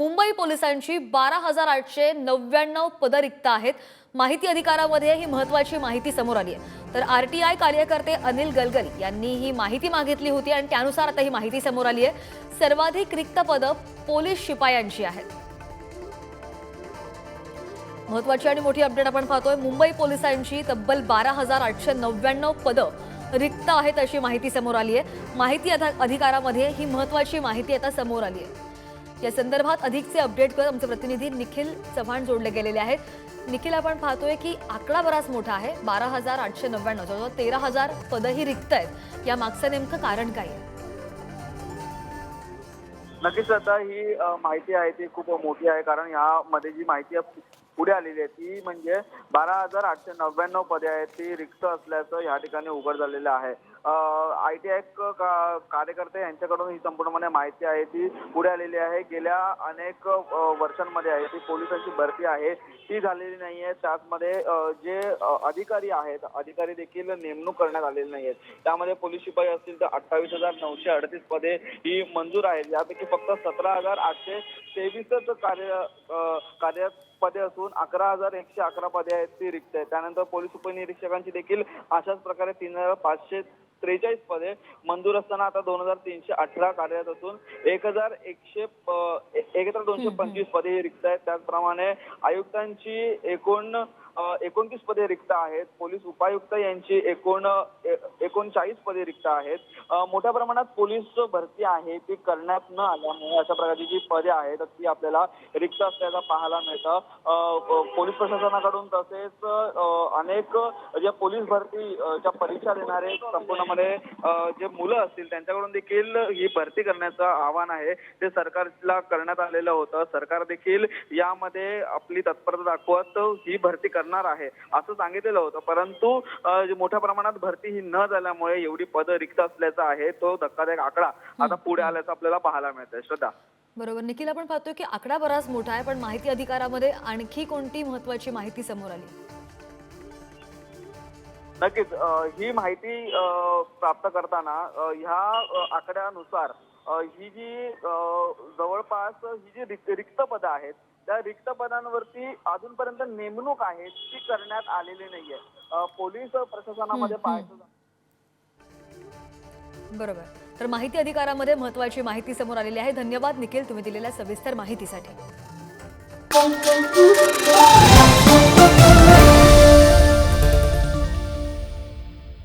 मुंबई पोलिसांची बारा हजार आठशे नव्याण्णव पदं रिक्त आहेत. माहिती अधिकारामध्ये ही महत्वाची माहिती समोर आली आहे. तर आर टी आय कार्यकर्ते अनिल गलगली यांनी ही माहिती मागितली होती आणि त्यानुसार आता ही माहिती समोर आली आहे. सर्वाधिक रिक्त पदं पोलीस शिपायांची आहेत. महत्वाची आणि मोठी अपडेट आपण पाहतोय. मुंबई पोलिसांची तब्बल बारा हजार आठशे नव्याण्णव पदं रिक्त आहेत अशी माहिती समोर आली आहे. माहिती अधिकारामध्ये ही महत्वाची माहिती आता समोर आली आहे. या संदर्भात अधिकचे अपडेट करत आमचे प्रतिनिधी निखिल चव्हाण जोडले गेलेले आहेत. निखिल आपण पाहतोय की आकडा बराच मोठा आहे. बारा हजार आठशे नव्याण्णव जवळजवळ तेरा हजार पदही रिक्त आहेत. या मागचं नेमकं कारण काय आहे? नक्कीच आता ही माहिती आहे ती खूप मोठी आहे. कारण यामध्ये जी माहिती पुढे आलेली आहे ती म्हणजे बारा हजार आठशे नव्याण्णव पदे आहेत ती रिक्त असल्याचं या ठिकाणी उघड झालेलं आहे. आय टी आय कार्यकर्ते यांच्याकडून ही संपूर्णपणे माहिती आहे ती पुढे आलेली आहे. गेल्या अनेक वर्षांमध्ये आहे ती पोलिसांची भरती आहे. ती झालेली नाहीये आहे. अ, जे अधिकारी आहेत अधिकारी देखील नेमणूक करण्यात आलेली नाही आहेत. त्यामध्ये पोलीस शिपाई असतील तर अठ्ठावीस हजार नऊशे अडतीस पदे ही मंजूर आहेत. यापैकी फक्त सतरा हजार आठशे तेवीसच कार्य कार्यरत पदे असून अकरा हजार एकशे अकरा पदे आहेत ती रिक्त आहेत. त्यानंतर पोलीस उपनिरीक्षकांची देखील अशाच प्रकारे तीन हजार पाचशे त्रेचाळीस पदे मंजूर असताना आता दोन हजार तीनशे अठरा कार्यरत असून एक हजार एकशे एक हजार दोनशे पंचवीस पदे ही रिक्त आहेत. त्याचप्रमाणे आयुक्तांची एकूण एकोणतीस पदे रिक्त आहेत. पोलीस उपायुक्त यांची एकूण एकोणचाळीस पदे रिक्त आहेत. मोठ्या प्रमाणात पोलीस भरती आहे ती करण्यात न आल्यामुळे अशा प्रकारची जी पदे आहेत ती आपल्याला रिक्त असल्याचं पाहायला मिळतं. पोलीस प्रशासनाकडून तसेच अनेक ज्या पोलीस भरती ज्या परीक्षा देणारे संपूर्णमध्ये जे मुलं असतील त्यांच्याकडून देखील ही भरती करण्याचं आव्हान आहे. ते सरकारला करण्यात आलेलं होतं. सरकार देखील यामध्ये आपली तत्परता दाखवत ही भरती करणार आहे असं सांगितलेलं होतं. परंतु मोठ्या प्रमाणात भरती ही न झाल्यामुळे एवढी पदं रिक्त असल्याचा आहे तो धक्कादायक आकडा आता पुढे आल्याचं आपल्याला पाहायला मिळतंय. श्रद्धा. बरोबर. निखिल आपण पाहतोय की आकडा बराच मोठा आहे पण माहिती अधिकारामध्ये आणखी कोणती महत्वाची माहिती समोर आली? नक्कीच. ही माहिती प्राप्त करताना ह्या आकड्यानुसार ही जी जवळपास ही जी रिक्त रिक्त पदं आहेत त्या रिक्त पदांवरती अजूनपर्यंत नेमणूक आहे ती करण्यात आलेली नाहीये. पोलीस प्रशासनामध्ये. पाहायचं बरोबर. तर माहिती अधिकारामध्ये महत्वाची माहिती समोर आलेली आहे. धन्यवाद निखिल तुम्ही दिलेल्या सविस्तर माहितीसाठी.